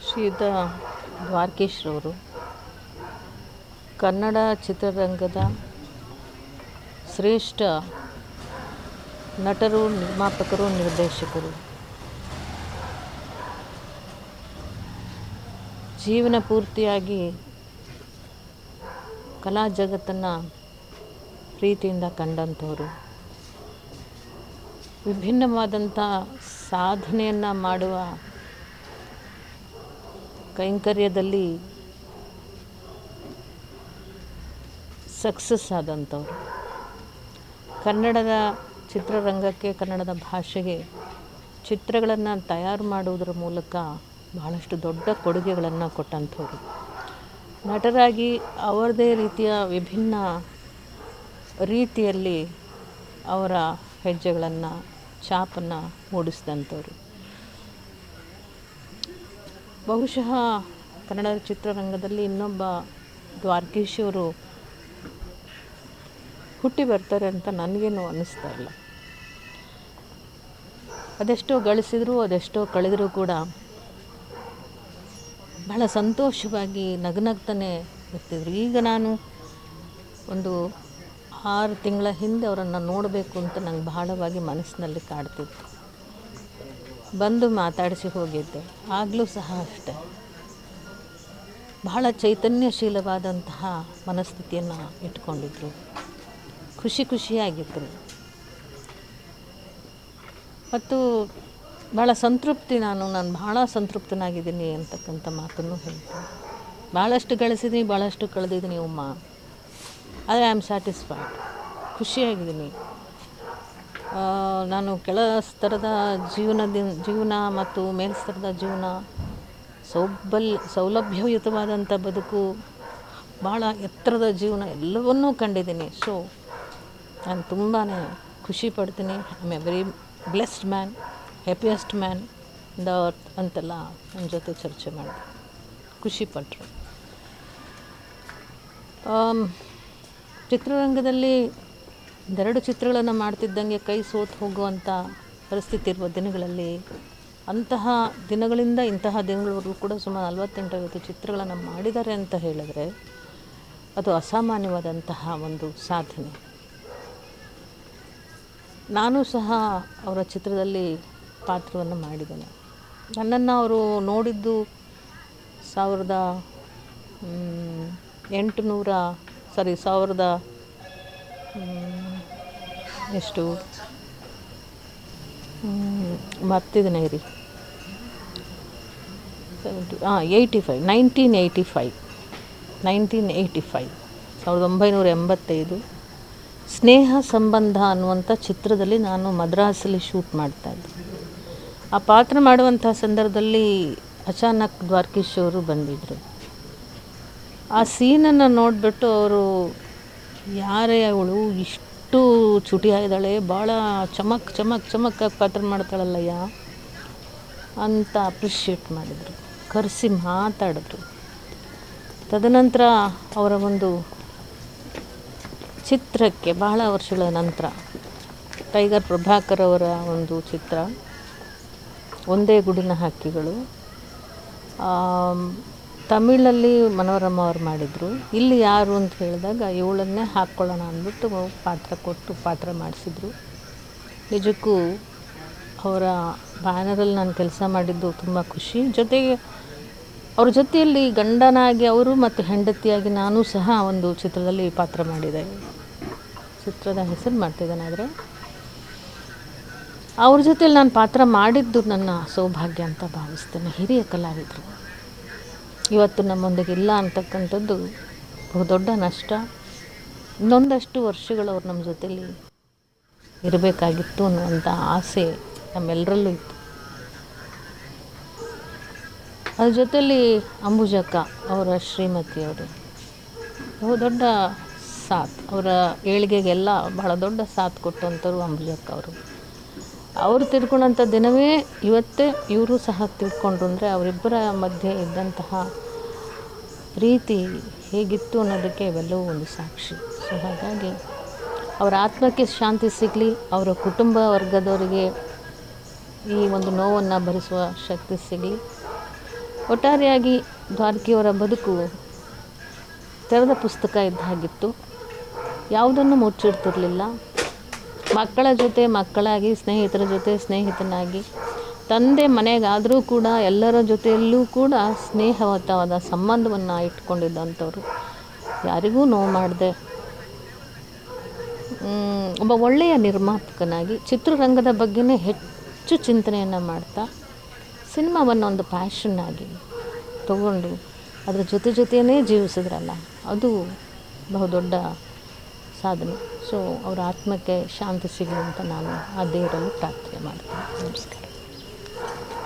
ಶ್ರೀಯುತ ದ್ವಾರಕೀಶ್ರವರು ಕನ್ನಡ ಚಿತ್ರರಂಗದ ಶ್ರೇಷ್ಠ ನಟರು, ನಿರ್ಮಾಪಕರು, ನಿರ್ದೇಶಕರು. ಜೀವನ ಪೂರ್ತಿಯಾಗಿ ಕಲಾ ಜಗತ್ತನ್ನು ಪ್ರೀತಿಯಿಂದ ಕಂಡಂಥವರು. ವಿಭಿನ್ನವಾದಂಥ ಸಾಧನೆಯನ್ನು ಮಾಡುವ ಕೈಂಕರ್ಯದಲ್ಲಿ ಸಕ್ಸಸ್ ಆದಂಥವ್ರು. ಕನ್ನಡದ ಚಿತ್ರರಂಗಕ್ಕೆ, ಕನ್ನಡದ ಭಾಷೆಗೆ ಚಿತ್ರಗಳನ್ನು ತಯಾರು ಮಾಡುವುದರ ಮೂಲಕ ಬಹಳಷ್ಟು ದೊಡ್ಡ ಕೊಡುಗೆಗಳನ್ನು ಕೊಟ್ಟಂಥವ್ರು. ನಟರಾಗಿ ಅವರದೇ ರೀತಿಯ ವಿಭಿನ್ನ ರೀತಿಯಲ್ಲಿ ಅವರ ಹೆಜ್ಜೆಗಳನ್ನು ಛಾಪನ್ನು ಮೂಡಿಸಿದಂಥವ್ರು. ಬಹುಶಃ ಕನ್ನಡ ಚಿತ್ರರಂಗದಲ್ಲಿ ಇನ್ನೊಬ್ಬ ದ್ವಾರಕೀಶವರು ಹುಟ್ಟಿ ಬರ್ತಾರೆ ಅಂತ ನನಗೇನು ಅನ್ನಿಸ್ತಾ ಇಲ್ಲ. ಅದೆಷ್ಟೋ ಗಳಿಸಿದ್ರು, ಅದೆಷ್ಟೋ ಕಳೆದರೂ ಕೂಡ ಬಹಳ ಸಂತೋಷವಾಗಿ ನಗನಗ್ತಾನೆ ಇರ್ತಿದ್ರು. ಈಗ ನಾನು ಒಂದು ಆರು ತಿಂಗಳ ಹಿಂದೆ ಅವರನ್ನು ನೋಡಬೇಕು ಅಂತ ನಂಗೆ ಬಹಳವಾಗಿ ಮನಸ್ಸಿನಲ್ಲಿ ಕಾಡ್ತಿತ್ತು. ಬಂದು ಮಾತಾಡಿಸಿ ಹೋಗಿದ್ದೆ. ಆಗಲೂ ಸಹ ಅಷ್ಟೆ. ಬಹಳ ಚೈತನ್ಯಶೀಲವಾದಂತಹ ಮನಸ್ಥಿತಿಯನ್ನು ಇಟ್ಕೊಂಡಿದ್ರು. ಖುಷಿ ಖುಷಿಯಾಗಿದ್ದರು ಮತ್ತು ಭಾಳ ಸಂತೃಪ್ತಿ ನಾನು ನಾನು ಭಾಳ ಸಂತೃಪ್ತನಾಗಿದ್ದೀನಿ ಅಂತಕ್ಕಂಥ ಮಾತನ್ನು ಹೇಳ್ತೀನಿ. ಭಾಳಷ್ಟು ಗಳಿಸಿದ್ದೀನಿ ಭಾಳಷ್ಟು ಕಳೆದಿದ್ದೀನಿ ಉಮ್ಮ ಆದರೆ ಐ ಆಮ್ ಸ್ಯಾಟಿಸ್ಫೈಡ್. ಖುಷಿಯಾಗಿದ್ದೀನಿ. ನಾನು ಕೆಳ ಸ್ತರದ ಜೀವನದಿಂದ ಜೀವನ ಮತ್ತು ಮೇಲ್ಸ್ತರದ ಜೀವನ ಸೌಬಲ್, ಸೌಲಭ್ಯಯುತವಾದಂಥ ಬದುಕು ಭಾಳ ಎತ್ತರದ ಜೀವನ ಎಲ್ಲವನ್ನೂ ಕಂಡಿದ್ದೀನಿ. ಸೊ ನಾನು ತುಂಬಾ ಖುಷಿ ಪಡ್ತೀನಿ. I a very blessed man happiest man the earth ಅಂತೆಲ್ಲ ನನ್ನ ಜೊತೆ ಚರ್ಚೆ ಮಾಡಿದೆ. ಖುಷಿಪಟ್ಟರು ಚಿತ್ರರಂಗದಲ್ಲಿ ಒಂದೆರಡು ಚಿತ್ರಗಳನ್ನು ಮಾಡ್ತಿದ್ದಂಗೆ ಕೈ ಸೋತು ಹೋಗುವಂಥ ಪರಿಸ್ಥಿತಿ ಇರುವ ದಿನಗಳಲ್ಲಿ ಅಂತಹ ದಿನಗಳಿಂದ ಇಂತಹ ದಿನಗಳವರೆಗೂ ಕೂಡ ಸುಮಾರು ನಲವತ್ತೆಂಟು ಐವತ್ತು ಚಿತ್ರಗಳನ್ನು ಮಾಡಿದ್ದಾರೆ ಅಂತ ಹೇಳಿದರೆ ಅದು ಅಸಾಮಾನ್ಯವಾದಂತಹ ಒಂದು ಸಾಧನೆ. ನಾನು ಸಹ ಅವರ ಚಿತ್ರದಲ್ಲಿ ಪಾತ್ರವನ್ನು ಮಾಡಿದ್ದೇನೆ. ನನ್ನನ್ನು ಅವರು ನೋಡಿದ್ದು ಸಾವಿರದ ಎಂಟುನೂರ ಸಾರಿ ಸಾವಿರದ ಎಷ್ಟು? ಮರ್ತಿದ್ದೇನೆ ಇರಿ ಸೆವೆಂಟಿ ಹಾಂ eighty five nineteen eighty five nineteen eighty five ಸಾವಿರದ ಒಂಬೈನೂರ ಎಂಬತ್ತೈದು. ಸ್ನೇಹ ಸಂಬಂಧ ಅನ್ನುವಂಥ ಚಿತ್ರದಲ್ಲಿ ನಾನು ಮದ್ರಾಸಲ್ಲಿ ಶೂಟ್ ಮಾಡ್ತಾಯಿದ್ದೆ ಆ ಪಾತ್ರ ಮಾಡುವಂಥ ಸಂದರ್ಭದಲ್ಲಿ ಅಚಾನಕ್ ದ್ವಾರಕೀಶ್ ಅವರು ಬಂದಿದ್ದರು ಆ ಸೀನನ್ನು ನೋಡಿಬಿಟ್ಟು ಅವರು, ಯಾರೇ ಅವಳು, ಇಷ್ಟು ಚುಟಿಯಾಗಿದ್ದಾಳೆ ಭಾಳ ಚಮಕ್ ಚಮಕ್ ಚಮಕಾಗಿ ಪಾತ್ರ ಮಾಡ್ತಾಳಲ್ಲಯ್ಯ. ಅಂತ ಅಪ್ರಿಷಿಯೇಟ್ ಮಾಡಿದರು. ಕರೆಸಿ ಮಾತಾಡಿದ್ರು. ತದನಂತರ ಅವರ ಒಂದು ಚಿತ್ರಕ್ಕೆ, ಬಹಳ ವರ್ಷಗಳ ನಂತರ ಟೈಗರ್ ಪ್ರಭಾಕರ್ ಅವರ ಒಂದು ಚಿತ್ರ, ಒಂದೇ ಗುಡಿನ ಹಕ್ಕಿಗಳು. ತಮಿಳಲ್ಲಿ ಮನೋರಮ ಅವ್ರು ಮಾಡಿದರು. ಇಲ್ಲಿ ಯಾರು ಅಂತ ಹೇಳಿದಾಗ ಇವಳನ್ನೇ ಹಾಕ್ಕೊಳ್ಳೋಣ ಅಂದ್ಬಿಟ್ಟು ಪಾತ್ರ ಕೊಟ್ಟು ಪಾತ್ರ ಮಾಡಿಸಿದ್ರು. ನಿಜಕ್ಕೂ ಅವರ ಬ್ಯಾನರಲ್ಲಿ ನಾನು ಕೆಲಸ ಮಾಡಿದ್ದು ತುಂಬ ಖುಷಿ. ಜೊತೆಗೆ ಅವ್ರ ಜೊತೆಯಲ್ಲಿ ಗಂಡನಾಗಿ ಅವರು ಮತ್ತು ಹೆಂಡತಿಯಾಗಿ ನಾನು ಸಹ ಒಂದು ಚಿತ್ರದಲ್ಲಿ ಪಾತ್ರ ಮಾಡಿದೆ. ಚಿತ್ರದ ಹೆಸರು ಮಾಡ್ತಿದ್ದೇನೆ ಆದರೆ ಅವ್ರ ಜೊತೆಯಲ್ಲಿ ನಾನು ಪಾತ್ರ ಮಾಡಿದ್ದು ನನ್ನ ಸೌಭಾಗ್ಯ ಅಂತ ಭಾವಿಸ್ತೇನೆ. ಹಿರಿಯ ಕಲಾವಿದರು. ಇವತ್ತು ನಮ್ಮೊಂದಿಗೆ ಇಲ್ಲ ಅಂತಕ್ಕಂಥದ್ದು ಬಹುದೊಡ್ಡ ನಷ್ಟ. ಇನ್ನೊಂದಷ್ಟು ವರ್ಷಗಳು ಅವ್ರು ನಮ್ಮ ಜೊತೆಯಲ್ಲಿ ಇರಬೇಕಾಗಿತ್ತು ಅನ್ನುವಂಥ ಆಸೆ ನಮ್ಮೆಲ್ಲರಲ್ಲೂ ಇತ್ತು. ಅದ್ರ ಜೊತೆಯಲ್ಲಿ ಅಂಬುಜಕ್ಕ ಅವರ ಶ್ರೀಮತಿಯವರು ಬಹುದೊಡ್ಡ ಸಾಥ್. ಅವರ ಏಳಿಗೆಗೆಲ್ಲ ಬಹಳ ದೊಡ್ಡ ಸಾಥ್ ಕೊಟ್ಟಂಥವ್ರು ಅಂಬುಜಕ್ಕ ಅವರು. ಅವರು ತಿಳ್ಕೊಂಡಂಥ ದಿನವೇ ಇವತ್ತೇ ಇವರು ಸಹ ತಿಳ್ಕೊಂಡ್ರು ಅಂದರೆ ಅವರಿಬ್ಬರ ಮಧ್ಯೆ ಇದ್ದಂತಹ ಪ್ರೀತಿ ಹೇಗಿತ್ತು ಅನ್ನೋದಕ್ಕೆ ಇವೆಲ್ಲವೂ ಒಂದು ಸಾಕ್ಷಿ. ಸೊ ಹಾಗಾಗಿ ಅವರ ಆತ್ಮಕ್ಕೆ ಶಾಂತಿ ಸಿಗಲಿ, ಅವರ ಕುಟುಂಬ ವರ್ಗದವರಿಗೆ ಈ ಒಂದು ನೋವನ್ನು ಭರಿಸುವ ಶಕ್ತಿ ಸಿಗಲಿ. ಒಟ್ಟಾರೆಯಾಗಿ ದ್ವಾರಕಿಯವರ ಬದುಕು ತೆರೆದ ಪುಸ್ತಕ ಇದ್ದ ಹಾಗಿತ್ತು. ಯಾವುದನ್ನು ಮುಚ್ಚಿಡ್ತಿರಲಿಲ್ಲ. ಮಕ್ಕಳ ಜೊತೆ, ಮಕ್ಕಳಾಗಿ, ಸ್ನೇಹಿತರ ಜೊತೆ, ಸ್ನೇಹಿತನಾಗಿ, ತಂದೆ ಮನೆಗಾದರೂ ಕೂಡ ಎಲ್ಲರ ಜೊತೆಯಲ್ಲೂ ಕೂಡ ಸ್ನೇಹವತವಾದ ಸಂಬಂಧವನ್ನು ಇಟ್ಕೊಂಡಿದ್ದಂಥವ್ರು. ಯಾರಿಗೂ ನೋವು ಮಾಡದೆ. ಒಬ್ಬ ಒಳ್ಳೆಯ ನಿರ್ಮಾಪಕನಾಗಿ ಚಿತ್ರರಂಗದ ಬಗ್ಗೆನೇ ಹೆಚ್ಚು ಚಿಂತನೆಯನ್ನು ಮಾಡ್ತಾ ಸಿನಿಮಾವನ್ನು ಒಂದು ಪ್ಯಾಷನ್ನಾಗಿ ತಗೊಂಡು ಅದರ ಜೊತೆ ಜೊತೆಯೇ ಜೀವಿಸಿದ್ರಲ್ಲ, ಅದು ಬಹುದೊಡ್ಡ ಸಾಧನೆ. ಸೊ ಅವರ ಆತ್ಮಕ್ಕೆ ಶಾಂತಿ ಸಿಗಲಿ ಅಂತ ನಾನು ಆ ದೇವರಲ್ಲಿ ಪ್ರಾರ್ಥನೆ ಮಾಡ್ತೀನಿ. ನಮಸ್ಕಾರ.